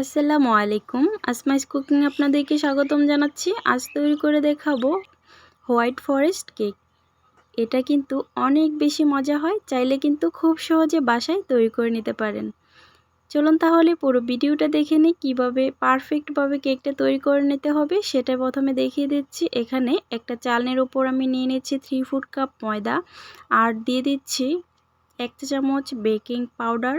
আসসালামু আলাইকুম। আসমাইস কুকিং আপনাদেরকে স্বাগতম জানাচ্ছি। আজ তৈরি করে দেখাবো হোয়াইট ফরেস্ট কেক। এটা কিন্তু অনেক বেশি মজা হয়, চাইলে কিন্তু খুব সহজে বাসায় তৈরি করে নিতে পারেন। চলুন তাহলে পুরো ভিডিওটা দেখে নিই, কীভাবে পারফেক্টভাবে কেকটা তৈরি করে নিতে হবে। সেটা প্রথমে দেখিয়ে দিচ্ছি। এখানে একটা চালনের ওপর আমি নিয়ে নিচ্ছি থ্রি ফুট কাপ ময়দা। আর দিয়ে দিচ্ছি এক চামচ বেকিং পাউডার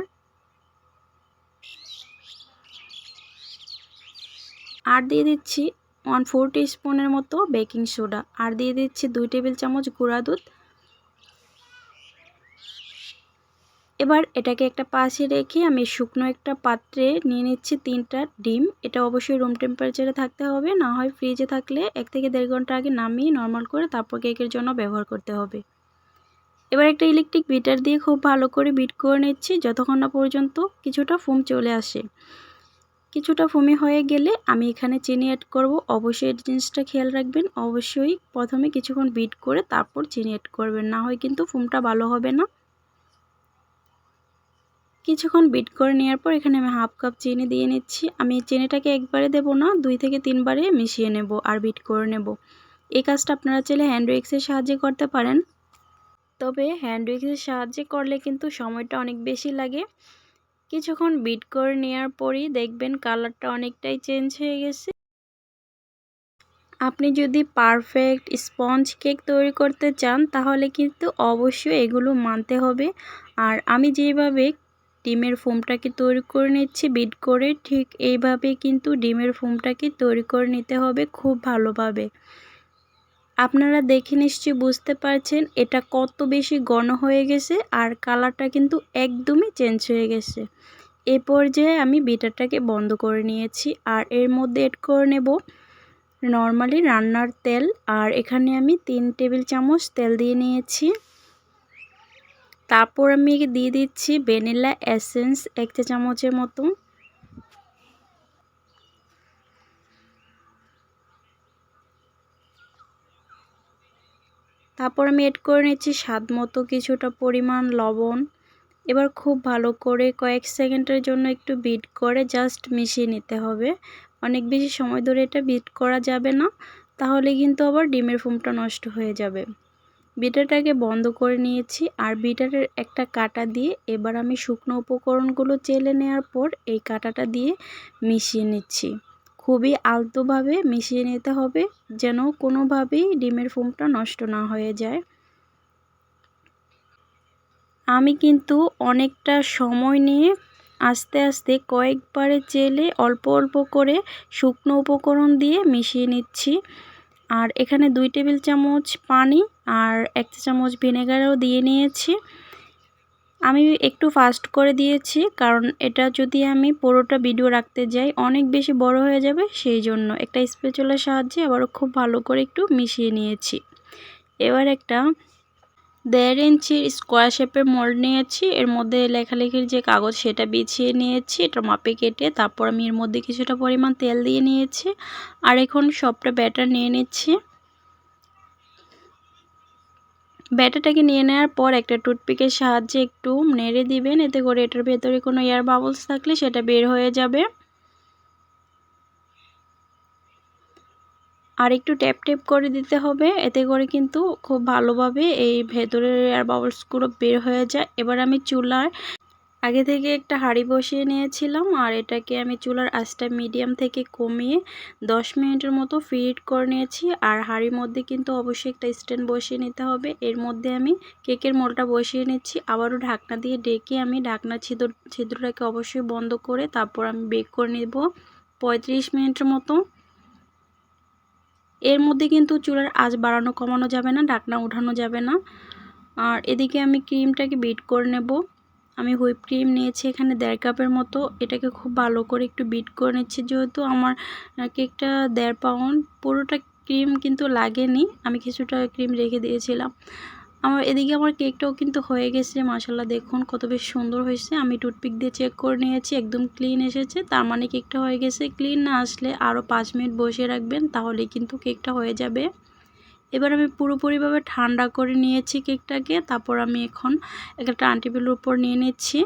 আর দিয়ে দিচ্ছি ওয়ান ফোর স্পুনের মতো বেকিং সোডা আর দিয়ে দিচ্ছি দুই টেবিল চামচ গুঁড়া দুধ। এবার এটাকে একটা পাশে রেখে আমি শুকনো একটা পাত্রে নিয়ে নিচ্ছি তিনটা ডিম। এটা অবশ্যই রুম টেম্পারেচারে থাকতে হবে, না হয় ফ্রিজে থাকলে এক থেকে দেড় ঘণ্টা আগে নামিয়ে নর্মাল করে তারপর কেকের জন্য ব্যবহার করতে হবে। এবার একটা ইলেকট্রিক বিটার দিয়ে খুব ভালো করে বিট করে নিচ্ছি, যতক্ষণ না পর্যন্ত কিছুটা ফুম চলে আসে। কিছুটা ফুমি হয়ে গেলে আমি এখানে চিনি অ্যাড করব। অবশ্যই এই জিনিসটা খেয়াল রাখবেন। অবশ্যই প্রথমে কিছুক্ষণ বিট করে তারপর চিনি অ্যাড করবেন। না হয় কিন্তু ফুমটা ভালো হবে না। কিছুক্ষণ বিট করে নেওয়ার পর এখানে আমি হাফ কাপ চিনি দিয়ে নিচ্ছি। আমি চিনিটাকে একবারে দেব না, দুই থেকে তিনবারে মিশিয়ে নেব আর বিট করে নেব। এই কাজটা আপনারা চাইলে হ্যান্ড উইক্সের সাহায্যে করতে পারেন। তবে হ্যান্ড উইক্সের সাহায্যে করলে কিন্তু সময়টা অনেক বেশি লাগে। কিছুক্ষণ বিট করে নেওয়ার পরই দেখবেন কালারটা অনেকটাই চেঞ্জ হয়ে গেছে। আপনি যদি পারফেক্ট স্পঞ্জ কেক তৈরি করতে চান, তাহলে কিন্তু অবশ্যই এগুলো মানতে হবে। আর আমি যেভাবে ডিমের ফোমটাকে তৈরি করে নিচ্ছি বিট করে, ঠিক এইভাবে কিন্তু ডিমের ফোমটাকে তৈরি করে নিতে হবে খুব ভালোভাবে। আপনারা দেখে নিশ্চয়ই বুঝতে পারছেন, এটা কত বেশি ঘন হয়ে গেছে আর কালারটা কিন্তু একদমই চেঞ্জ হয়ে গেছে। এ পর্যায়ে আমি বিটারটাকে বন্ধ করে নিয়েছি আর এর মধ্যে এড করে নেব নর্মালি রান্নার তেল আর এখানে আমি তিন টেবিল চামচ তেল দিয়ে নিয়েছি। তারপর আমি দিয়ে দিচ্ছি ভ্যানিলা এসেন্স এক চামচের মতো। তারপর আমি এড করে নিচ্ছি স্বাদ মতো কিছুটা পরিমাণ লবণ। এবার খুব ভালো করে কয়েক সেকেন্ডের জন্য একটু বিট করে জাস্ট মিশিয়ে নিতে হবে। অনেক বেশি সময় ধরে এটা বিট করা যাবে না, তাহলে কিন্তু আবার ডিমের ফুমটা নষ্ট হয়ে যাবে। বিটারটাকে বন্ধ করে নিয়েছি আর বিটারের একটা কাটা দিয়ে এবার আমি শুকনো উপকরণগুলো চেলে নেওয়ার পর এই কাটাটা দিয়ে মিশিয়ে নিচ্ছি। খুবই আলতোভাবে মিশিয়ে নিতে হবে, যেন কোনোভাবেই ডিমের ফুমটা নষ্ট না হয়ে যায়। আমি কিন্তু অনেকটা সময় নিয়ে আস্তে আস্তে কয়েকবারে চেলে অল্প অল্প করে শুকনো উপকরণ দিয়ে মিশিয়ে নিচ্ছি। আর এখানে দুই টেবিল চামচ পানি আর এক চামচ ভিনেগারও দিয়ে নিয়েছি। আমি একটু ফাস্ট করে দিয়েছি, কারণ এটা যদি আমি পুরোটা ভিডিও রাখতে যাই, অনেক বেশি বড় হয়ে যাবে, সেই জন্য একটা স্পেচুলার সাহায্যে আবারও খুব ভালো করে একটু মিশিয়ে নিয়েছি। এবার একটা দেড় ইঞ্চির স্কোয়ার শেপের মোল্ড নিয়েছি, এর মধ্যে লেখালেখির যে কাগজ সেটা বিছিয়ে নিয়েছি, এটা মাপে কেটে তারপর আমি এর মধ্যে কিছুটা পরিমাণ তেল দিয়ে নিয়েছি, আর এখন সবটা ব্যাটার নিয়ে নিচ্ছি। ব্যাটারটাকে নিয়ে নেওয়ার পর একটা টুথপিকের সাহায্যে একটু নেড়ে দিবেন। এতে করে এটার ভেতরে কোনো এয়ার বাবলস থাকলে সেটা বের হয়ে যাবে। আর একটু ট্যাপ ট্যাপ করে দিতে হবে। এতে করে কিন্তু খুব ভালোভাবে এই ভেতরের এয়ার বাবলসগুলো বের হয়ে যায়। এবার আমি চুলার আগে থেকে একটা হাঁড়ি বসিয়ে নিয়েছিলাম আর এটাকে আমি চুলার আঁচটা মিডিয়াম থেকে কমিয়ে 10 মিনিটের মতো ফিট করে নিয়েছি। আর হাঁড়ির মধ্যে কিন্তু অবশ্যই একটা স্ট্যান্ড বসিয়ে নিতে হবে। এর মধ্যে আমি কেকের মোলটা বসিয়ে নিচ্ছি। আবারও ঢাকনা দিয়ে ডেকে আমি ঢাকনা ছিদ্র, ছিদ্রটাকে অবশ্যই বন্ধ করে তারপর আমি বেক করে নেব পঁয়ত্রিশ মিনিটের মতো। এর মধ্যে কিন্তু চুলার আজ বাড়ানো কমানো যাবে না, ঢাকনা উঠানো যাবে না। আর এদিকে আমি ক্রিমটাকে বিট করে নেব। আমি হুইপ ক্রিম নিয়েছি এখানে দেড় কাপের মতো। এটাকে খুব ভালো করে একটু বিট করে নিচ্ছি। যেহেতু আমার কেকটা দেড় পাউন্ড, পুরোটা ক্রিম কিন্তু লাগেনি। আমি কিছুটা ক্রিম রেখে দিয়েছিলাম। আমার এদিকে আমার কেকটাও কিন্তু হয়ে গেছে মাসাল্লাহ দেখুন কত বেশ সুন্দর হয়েছে। আমি টুথপিক দিয়ে চেক করে নিয়েছি, একদম ক্লিন এসেছে। তার মানে কেকটা হয়ে গেছে। ক্লিন না আসলে আরও পাঁচ মিনিট বসে রাখবেন তাহলে কিন্তু কেকটা হয়ে যাবে। এবার আমি পুরোপুরিভাবে ঠান্ডা করে নিয়েছি কেকটাকে। তারপর আমি এখন একটা টানটিবিলের উপর নিয়ে নিচ্ছি।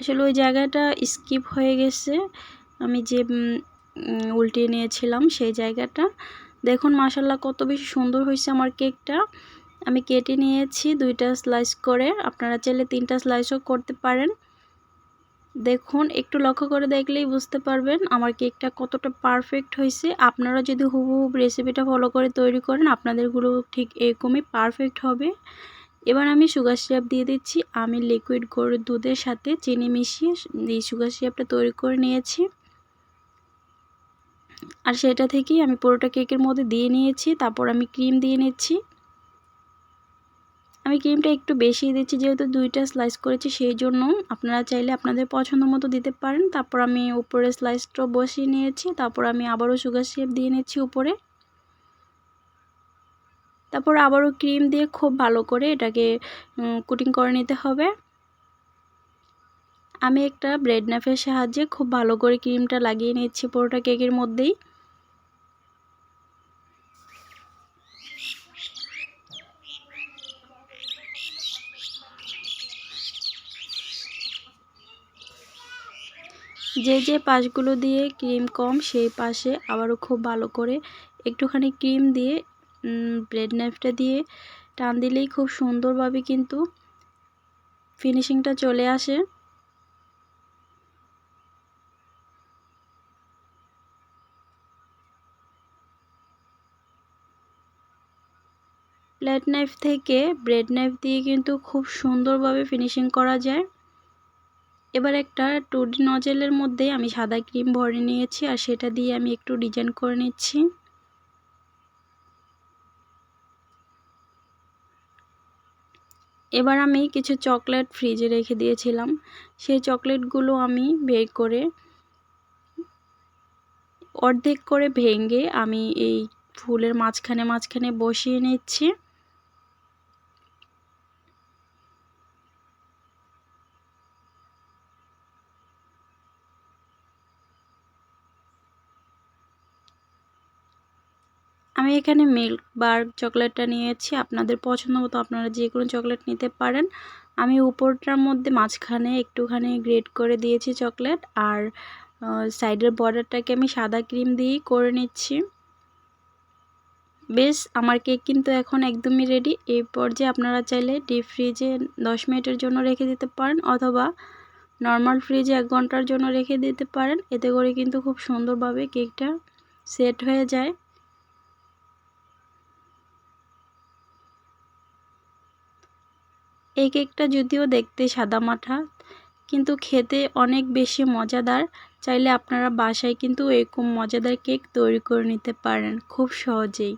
আসলে ওই জায়গাটা স্কিপ হয়ে গেছে। আমি যে উল্টিয়ে নিয়েছিলাম সেই জায়গাটা। দেখুন মাসাল্লাহ কত বেশি সুন্দর হয়েছে আমার কেকটা। আমি কেটে নিয়েছি দুইটা স্লাইস করে। আপনারা চাইলে তিনটা স্লাইসও করতে পারেন। দেখুন, একটু লক্ষ্য করে দেখলেই বুঝতে পারবেন আমার কেকটা কতটা পারফেক্ট হয়েছে। আপনারা যদি হুবহুব রেসিপিটা ফলো করে তৈরি করেন আপনাদেরগুলো ঠিক এরকমই পারফেক্ট হবে। এবার আমি সুগার সিরাপ দিয়ে দিচ্ছি। আমি লিকুইড গরুর দুধের সাথে চিনি মিশিয়ে এই সুগার সিরাপটা তৈরি করে নিয়েছি। আর সেটা থেকেই আমি পুরোটা কেকের মধ্যে দিয়ে নিয়েছি। তারপর আমি ক্রিম দিয়ে নিচ্ছি। আমি ক্রিমটা একটু বেশি দিচ্ছি, যেহেতু দুইটা স্লাইস করেছি, সেই জন্য আপনারা চাইলে আপনাদের পছন্দ মতো দিতে পারেন। তারপর আমি উপরে স্লাইসটা বসিয়ে নিয়েছি, তারপর আমি আবারও সুগার সিরাপ দিয়ে নিচ্ছি উপরে। তারপর আবারও ক্রিম দিয়ে খুব ভালো করে এটাকে কুটিং করে নিতে হবে। আমি একটা ব্রেড নাফের সাহায্যে খুব ভালো করে ক্রিমটা লাগিয়ে নিচ্ছি পুরোটা কেকের মধ্যেই। যে যে পাশগুলো দিয়ে ক্রিম কম, সেই পাশে আবারও খুব ভালো করে একটুখানি ক্রিম দিয়ে ব্রেড নাইফটা দিয়ে টান দিলেই খুব সুন্দরভাবে কিন্তু ফিনিশিংটা চলে আসে। প্লেট নাইফ থেকে ব্রেড নাইফ দিয়ে কিন্তু খুব সুন্দরভাবে ফিনিশিং করা যায়। এবার একটা টুডি নজেলের মধ্যে আমি সাদা ক্রিম ভরে নিয়েছি আর সেটা দিয়ে আমি একটু ডিজাইন করে নিচ্ছি। এবার আমি কিছু চকলেট ফ্রিজে রেখে দিয়েছিলাম। সেই চকলেটগুলো আমি বের করে অর্ধেক করে ভেঙে আমি এই ফুলের মাঝখানে মাঝখানে বসিয়ে নিচ্ছি। আমি এখানে মিল্ক বার চকলেটটা নিয়েছি। আপনাদের পছন্দ মতো আপনারা যে কোনো চকলেট নিতে পারেন। আমি উপরটার মধ্যে মাঝখানে একটুখানি গ্রেড করে দিয়েছি চকলেট আর সাইডের বর্ডারটাকে আমি সাদা ক্রিম দিয়েই করে নিচ্ছি। বেশ, আমার কেক কিন্তু এখন একদমই রেডি। এই পর্যায়ে আপনারা চাইলে ডিপ ফ্রিজে দশ মিনিটের জন্য রেখে দিতে পারেন অথবা নর্মাল ফ্রিজে এক ঘণ্টার জন্য রেখে দিতে পারেন। এতে করে কিন্তু খুব সুন্দরভাবে কেকটা সেট হয়ে যায়। এই কেকটা যদিও দেখতে সাদামাঠা কিন্তু খেতে অনেক বেশি মজাদার। চাইলে আপনারা বাসায় কিন্তু এরকম মজাদার কেক তৈরি করে নিতে পারেন, খুব সহজেই।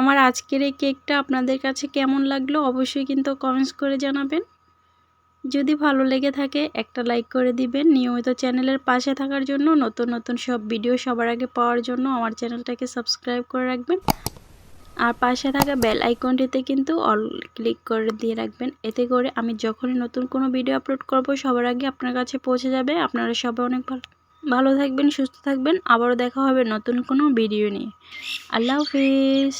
আমার আজকের এই কেকটা আপনাদের কাছে কেমন লাগল অবশ্যই কিন্তু কমেন্টস করে জানাবেন। যদি ভালো লেগে থাকে, একটা লাইক করে দিবেন। নিয়মিত চ্যানেলের পাশে থাকার জন্য নতুন নতুন সব ভিডিও সবার আগে পাওয়ার জন্য আমার চ্যানেলটাকে সাবস্ক্রাইব করে রাখবেন। আর পাশে থাকা বেল আইকনটিতে কিন্তু অল ক্লিক করে দিয়ে রাখবেন। এতে করে আমি যখনই নতুন কোনো ভিডিও আপলোড করব, সবার আগে আপনার কাছে পৌঁছে যাবে। আপনারা সবাই অনেক ভালো ভালো থাকবেন, সুস্থ থাকবেন। আবারও দেখা হবে নতুন কোনো ভিডিও নিয়ে। আল্লাহ হাফিজ।